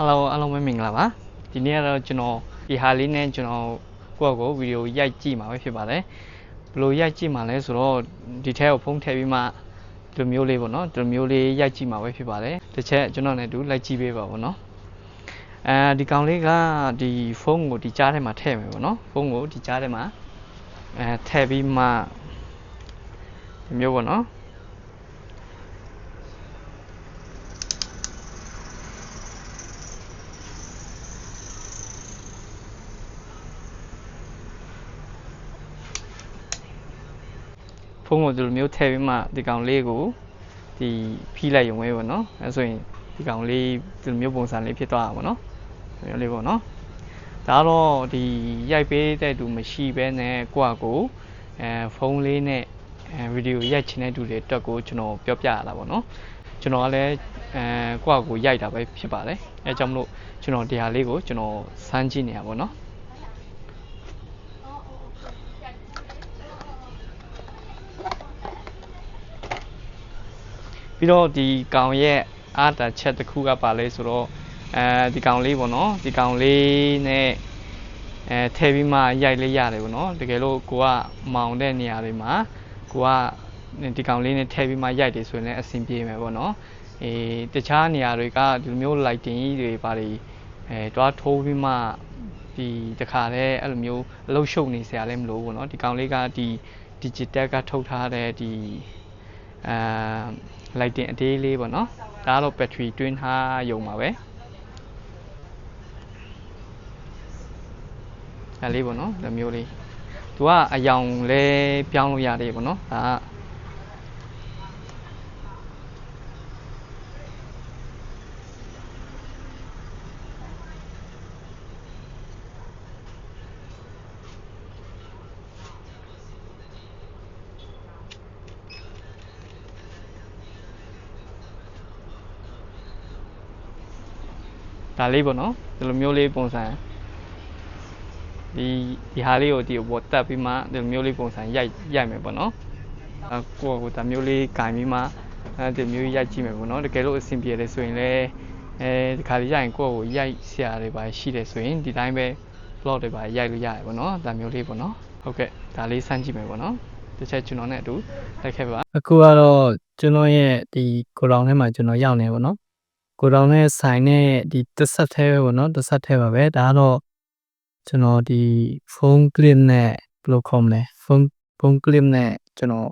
Hello အားလုံးပဲမင်္ဂလာပါဒီနေ့ကတော့ကျွန်တော်ဒီဟာလေးနဲ့ကျွန်တော်ကိုယ့်ကိုယ်ဗီဒီယိုရိုက်ကြည့်မှာပဲဖြစ်ပါတယ်ဘယ်လိုရိုက်ကြည့်မှာလဲဆိုတော့ဒီထဲကိုဖုန်းထည့်ပြီးမှဒီလိုမျိုးလေးပေါ့နော်ဒီလိုမျိုးလေးရိုက်ကြည့်မှာပဲဖြစ်ပါတယ်တစ်ချက်ကျွန်တော်နဲ့အတူလိုက်ကြည့်ပေးပါပေါ့နော်အဲဒီကောင်လေးကဒီဖုန်းကိုဒီကြားထဲမှာထည့်မယ်ပေါ့နော်ဖုန်းကိုဒီကြားထဲမှာအဲထည့်ပြီးမှဒီမျိုးပေါ့နော် ဖုန်းကိုဒီလိုမျိုးထည့်ပြီးမှဒီကောင်လေးကိုဒီဖိလိုက်ရုံပဲပေါ့နော်အဲဆိုရင်ဒီကောင်လေးဒီလိုမျိုးပုံစံလေးဖြစ်သွားတာပေါ့နော်ဒီမျိုးလေးပေါ့နော်ဒါတော့ဒီရိုက်ပေးတဲ့သူမရှိဘဲနဲ့ကိုယ့်အကိုအဲဖုန်းလေးနဲ့အဲဗီဒီယိုရိုက်ချင်တဲ့သူတွေအတွက်ကိုကျွန်တော်ပြောပြရတာပေါ့နော်ကျွန်တော်ကလည်းအဲကိုယ့်အကိုရိုက်တာပဲဖြစ်ပါတယ်အဲကြောင့်မလို့ကျွန်တော်ဒီဟာလေးကိုကျွန်တော်စမ်းကြည့်နေတာပေါ့နော် ပြီးတော့ဒီကောင်ရဲ့အားတာချက်တစ်ခုကပါလဲဆိုတော့အဲဒီကောင်လေးပေါ့နော်ဒီကောင်လေးနဲ့အဲထည့်ပြီးမှရိုက်လေးရတယ်ပေါ့နော်တကယ်လို့ကိုကမောင်တဲ့နေရာတွေမှာကိုကဒီကောင်လေးနဲ့ထည့်ပြီးမှရိုက်တယ်ဆိုရင်လည်းအဆင်ပြေမယ်ပေါ့နော်အေးတခြားနေရာတွေကဒီလိုမျိုး lighting ကြီးတွေပါတွေအဲတွားထိုးပြီးမှဒီတခါတည်းအဲ့လိုမျိုးအလုတ်ရှုပ်နေစရာလည်းမလိုဘူးပေါ့နော်ဒီကောင်လေးကဒီ digital ကထုတ်ထားတဲ့ဒီအာ lighting အသေးလေးပေါ့နော်ဒါကတော့ battery တွင်းထားရုံပါပဲဒါလေးပေါ့နော်ဒီမျိုးလေးသူကအယောင်လဲပြောင်းလို့ရတယ်ပေါ့နော်ဒါက ဒါလေးပေါ့နော်ဒီလိုမျိုးလေးပုံစံဒီဒီဟာလေးကိုဒီပေါ်တက်ပြီးမှဒီလိုမျိုးလေးပုံစံရိုက်ရိုက်မယ်ပေါ့နော်အကိုယ့်ကိုယ်ဒါမျိုးလေးကင်ပြီးမှအဲဒီမျိုးရိုက်ကြည့်မယ်ပေါ့နော်တကယ်လို့အဆင်ပြေတယ်ဆိုရင်လည်းအဲဒီခါလေးရိုက်ရင်ကိုယ့်ကိုယ်ရိုက်ဆရာတွေပါရှိတယ်ဆိုရင်ဒီတိုင်းပဲ vlog တွေပါရိုက်လို့ရတယ်ပေါ့နော်ဒါမျိုးလေးပေါ့နော်ဟုတ်ကဲ့ဒါလေးစမ်းကြည့်မယ်ပေါ့နော်တစ်ချက်ကျွန်တော်နဲ့အတူလိုက်ခဲ့ပါအခုကတော့ကျွန်တော်ရဲ့ဒီကိုတောင်ထဲမှာကျွန်တော်ရောက်နေပါတော့ ကိုတောင်နဲ့ဆိုင်နဲ့ဒီတစ်ဆက်သေးပဲပေါ့နော်တစ်ဆက်သေးပါပဲဒါကတော့ကျွန်တော်ဒီဖုန်း clip နဲ့ဘယ်လိုခေါ်မလဲဖုန်းဖုန်း clip နဲ့ကျွန်တော်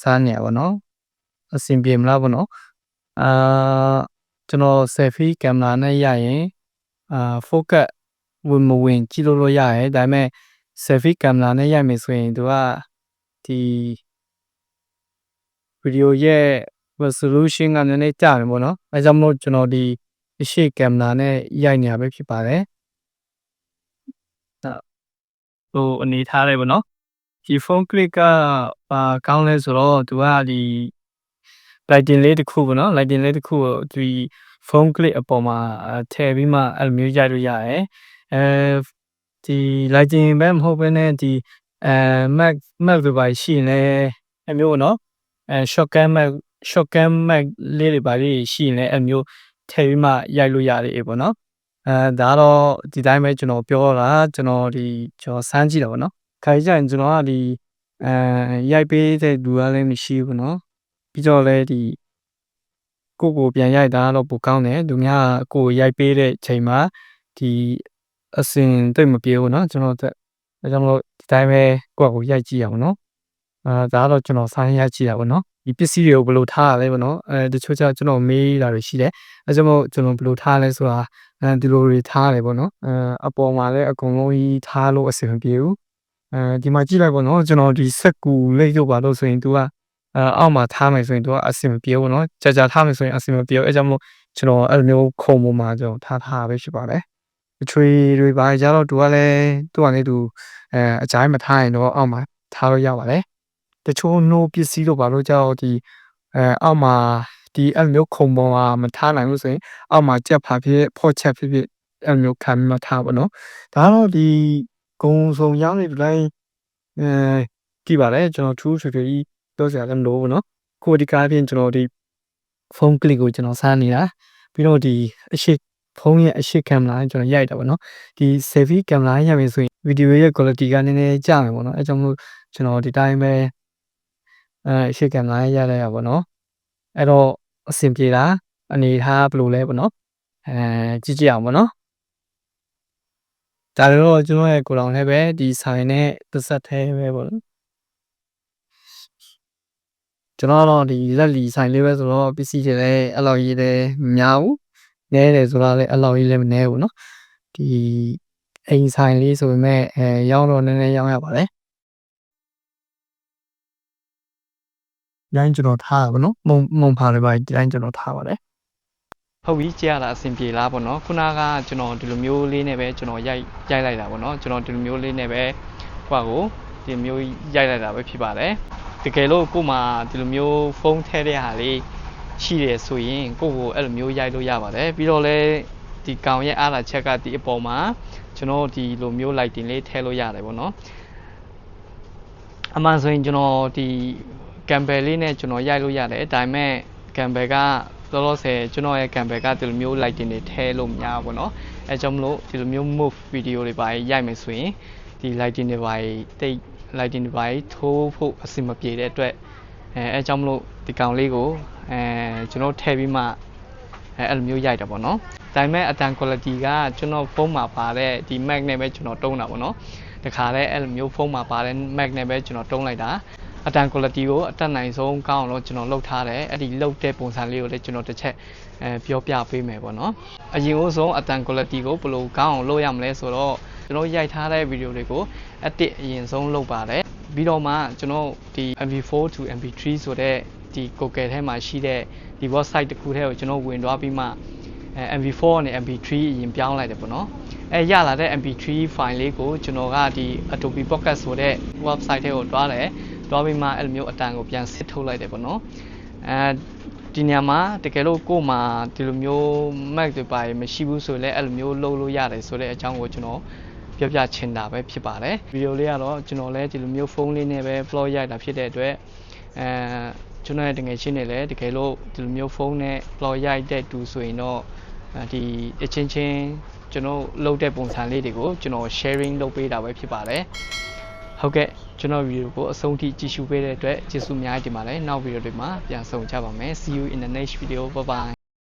စားနေရပါတော့အဆင်ပြေမလားပေါ့နော်အာကျွန်တော် selfie camera နဲ့ရရင်အာ focus ဝင်မဝင်ကြည့်လို့လို့ရရဲဒါပေမဲ့ selfie camera နဲ့ရိုက်မယ်ဆိုရင်သူကဒီဗီဒီယိုရဲ့ resolution ကနည်းနည်းကျတယ်ပေါ့နော်။အဲကြောင့်မလို့ကျွန်တော်ဒီအရှိကင်မရာနဲ့ရိုက်နေရပဲဖြစ်ပါတယ်။ဟိုအနေထားလေးပေါ့နော်။ဒီ phone click ကပါကောင်းလဲဆိုတော့သူကဒီ lighting လေးတစ်ခုပေါ့နော် lighting လေးတစ်ခုကိုဒီ phone click အပေါ်မှာထည့်ပြီးမှအဲ့လိုမျိုးရိုက်လို့ရတယ်။အဲဒီ lighting ပဲမဟုတ်ဘဲနဲ့ဒီအဲ mac mac တွေပါရှိရင်လည်းအမျိုးပေါ့နော်။အဲ shotgun mac short cam mic လေးတွေပါလေးရှိရင်လည်းအမျိုးထည့်ပြီးမှရိုက်လို့ရတယ်အေးပေါ့နော်အဲဒါတော့ဒီတိုင်းပဲကျွန်တော်ပြောတာကျွန်တော်ဒီကျွန်တော်စမ်းကြည့်တာပေါ့နော်ခါကြရင်ကျွန်တော်ကဒီအဲရိုက်ပေးတဲ့လူကလည်းမရှိဘူးနော်ပြီးတော့လည်းဒီကိုကိုပြန်ရိုက်တာတော့ပိုကောင်းတယ်သူများကိုရိုက်ပေးတဲ့ချိန်မှာဒီအစင်တိတ်မပြေဘူးနော်ကျွန်တော်တက်ဒါကြောင့်မလို့ဒီတိုင်းပဲကိုယ့်ကိုရိုက်ကြည့်ရအောင်နော်အဲဒါကတော့ကျွန်တော်ဆိုင်းရိုက်ကြည့်ရအောင်နော် ဒီပစ္စည်းတွေကိုဘယ်လိုထားရလဲပေါ့နော်အဲတချို့ကျကျွန်တော်မေးတာတွေရှိတယ်အဲကြောင့်ကျွန်တော်ဘယ်လိုထားလဲဆိုတာအဲဒီလိုတွေထားရတယ်ပေါ့နော်အဲအပေါ်မှာလည်းအကုန်လုံးကြီးထားလို့အဆင်မပြေဘူးအဲဒီမှာကြည့်လိုက်ပေါ့နော်ကျွန်တော်ဒီစက်ကူလေးတို့ပါလို့ဆိုရင် तू ကအဲအောက်မှာထားမယ်ဆိုရင် तू ကအဆင်မပြေဘူးပေါ့နော်ကြာကြာထားမယ်ဆိုရင်အဆင်မပြေဘူးအဲကြောင့်မို့ကျွန်တော်အဲ့လိုမျိုးခုံပေါ်မှာကျွန်တော်ထားထားပဲဖြစ်ပါတယ်အချွေတွေပါကြတော့ तू ကလည်း तू ကလည်း तू အဲအကြိုင်းမထားရင်တော့အောက်မှာထားလို့ရပါတယ် တချို့ no ပစ္စည်းတို့ဘာလို့ကြောက်ဒီအဲအောက်မှာဒီအဲ့လိုမျိုးခုံပေါ်မှာမထားနိုင်လို့ဆိုရင်အောက်မှာကြက်ဖာဖြစ်ဖော့ချက်ဖြစ်ဖြစ်အဲ့လိုမျိုးခံပြီးမှထားပါတော့ဒါကတော့ဒီဂုံစုံရောင်းနေတိုင်းအဲကြည့်ပါလေကျွန်တော်ထူးထွေထွေကြီးပြောစရာလည်းမလိုဘူးเนาะကိုဒီကားပြင်ကျွန်တော်ဒီဖုန်းကလစ်ကိုကျွန်တော်စမ်းနေတာပြီးတော့ဒီအရှိ ဖုန်းရဲ့အရှိကင်မရာနဲ့ကျွန်တော်ရိုက်တာပေါ့နော်ဒီ selfie ကင်မရာရိုက်မယ်ဆိုရင်ဗီဒီယိုရဲ့ quality ကနည်းနည်းကျမယ်ပေါ့နော်အဲကြောင့်မလို့ကျွန်တော်ဒီတိုင်းပဲ အဲအရှိကင်မရာရိုက်လိုက်ရပါတော့အဲ့တော့အဆင်ပြေတာအနေထားဘယ်လိုလဲပေါ့နော်အဲကြည့်ကြည့်အောင်ပေါ့နော်ဒါတော့ကျွန်တော်ရဲ့ကိုယ်တော်လည်းပဲဒီဆိုင်နဲ့တစ်ဆက်သေးပဲပေါ့နော်ကျွန်တော်တော့ဒီလက်လီဆိုင်လေးပဲဆိုတော့ပစ္စည်းတွေလည်းအဲ့လိုကြီးလည်းမများဘူးနည်းတယ်ဆိုတော့လည်းအဲ့လိုကြီးလည်းမနည်းဘူးเนาะဒီအိမ်ဆိုင်လေးဆိုပေမဲ့အဲရောင်းတော့နည်းနည်းရောင်းရပါတယ် ရိုင်းကျွန်တော်ထားတာပေါ့နော်မုံမုံဖာလေးပါဒီတိုင်းကျွန်တော်ထားပါတယ်ဟုတ်ပြီကြည့်ရတာအဆင်ပြေလားပေါ့နော်ခုနကကျွန်တော်ဒီလိုမျိုးလေးနဲ့ပဲကျွန်တော်ရိုက်ရိုက်လိုက်တာပေါ့နော်ကျွန်တော်ဒီလိုမျိုးလေးနဲ့ပဲဟိုကိုဒီမျိုးရိုက်လိုက်တာပဲဖြစ်ပါတယ်တကယ်လို့ကို့မှာဒီလိုမျိုးဖုန်းထဲတဲ့ဟာလေးရှိတယ်ဆိုရင်ကို့ကိုအဲ့လိုမျိုးရိုက်လို့ရပါတယ်ပြီးတော့လည်းဒီကောင်ရဲ့အားလာချက်ကဒီအပေါ်မှာကျွန်တော်ဒီလိုမျိုး lighting လေးထည့်လို့ရတယ်ပေါ့နော်အမှန်ဆိုရင်ကျွန်တော်ဒီ ကမ်ဘယ်လေးနဲ့ကျွန်တော်ရိုက်လို့ရတယ်ဒါပေမဲ့ကမ်ဘယ်ကလောလောဆယ်ကျွန်တော်ရဲ့ကံဘယ်ကဒီလိုမျိုး lighting တွေထည့်လို့မရဘူးပေါ့နော်အဲကြောင့်မလို့ဒီလိုမျိုး move video တွေပါရိုက်မယ်ဆိုရင်ဒီ lighting တွေပါတိတ် lighting တွေပါထိုးဖို့အဆင်မပြေတဲ့အတွက်အဲအဲကြောင့်မလို့ဒီကောင်လေးကိုအဲကျွန်တော်ထည့်ပြီးမှအဲအဲ့လိုမျိုးရိုက်တာပေါ့နော်ဒါပေမဲ့အတန် quality ကကျွန်တော်ဖုန်းမှာပါတဲ့ဒီ Mac နဲ့ပဲကျွန်တော်တုံးတာပေါ့နော်တခါလဲအဲ့လိုမျိုးဖုန်းမှာပါတဲ့ Mac နဲ့ပဲကျွန်တော်တုံးလိုက်တာ အတန် quality ကိုအတက်နိုင်ဆုံးကောင်းအောင်လို့ကျွန်တော်လုပ်ထားတယ်အဲ့ဒီလုပ်တဲ့ပုံစံလေးကိုလည်းကျွန်တော်တစ်ချက်အဲပြောပြပေးမယ်ပေါ့နော်အရင်ဦးဆုံးအတန် quality ကိုဘယ်လိုကောင်းအောင်လုပ်ရမလဲဆိုတော့ကျွန်တော်ရိုက်ထားတဲ့ဗီဒီယိုတွေကိုအတစ်အရင်ဆုံးလုပ်ပါတယ်ပြီးတော့မှကျွန်တော်ဒီ MV4 to MV3 ဆိုတဲ့ဒီ Google ထဲမှာရှိတဲ့ဒီ website တစ်ခုထဲကိုကျွန်တော်ဝင်သွားပြီးမှအဲ MV4 နဲ့ MV3 အရင်ပြောင်းလိုက်တယ်ပေါ့နော်အဲရလာတဲ့ MP3 file လေးကိုကျွန်တော်ကဒီ Adobe Pocket ဆိုတဲ့ website ထဲကိုတွားတယ် တွားပြီးမှအဲ့လိုမျိုးအတန်ကိုပြန်စစ်ထုတ်လိုက်တယ်ပေါ့နော်အဲဒီညမှာတကယ်လို့ကို့မှာဒီလိုမျိုး Mac တွေပါမရှိဘူးဆိုရင်လည်းအဲ့လိုမျိုးလုပ်လို့ရတယ်ဆိုတဲ့အကြောင်းကိုကျွန်တော်ပြောပြချင်တာပဲဖြစ်ပါတယ်ဗီဒီယိုလေးကတော့ကျွန်တော်လည်းဒီလိုမျိုးဖုန်းလေးနဲ့ပဲ upload ရိုက်တာဖြစ်တဲ့အတွက်အဲကျွန်တော်ရဲ့တကယ်ချင်းနေလည်းတကယ်လို့ဒီလိုမျိုးဖုန်းနဲ့ upload ရိုက်တဲ့တူဆိုရင်တော့ဒီအချင်းချင်းကျွန်တော်လုပ်တဲ့ပုံစံလေးတွေကိုကျွန်တော် sharing လုပ်ပေးတာပဲဖြစ်ပါတယ်ဟုတ်ကဲ့ ကျွန်တော်ဗီဒီယိုကိုအဆုံးထိကြည့်ရှုပေးတဲ့အတွက်ကျေးဇူးအများကြီးတင်ပါတယ်နောက်ဗီဒီယိုတွေမှာပြန်ဆုံကြပါမယ် see you in the next video bye bye